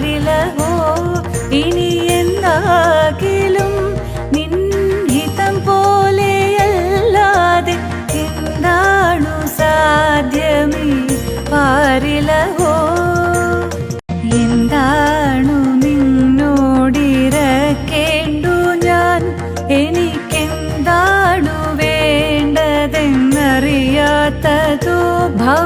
മാറിലഹോ ഇനി എന്താകിലും നിൻഹിതം പോലെയല്ലാതെ എന്താണു സാധ്യമീ പാരിലഹോ എന്താണു നിന്നോടിരക്കേണ്ടു ഞാൻ? എനിക്കെന്താണു വേണ്ടതെന്നറിയാത്തതോ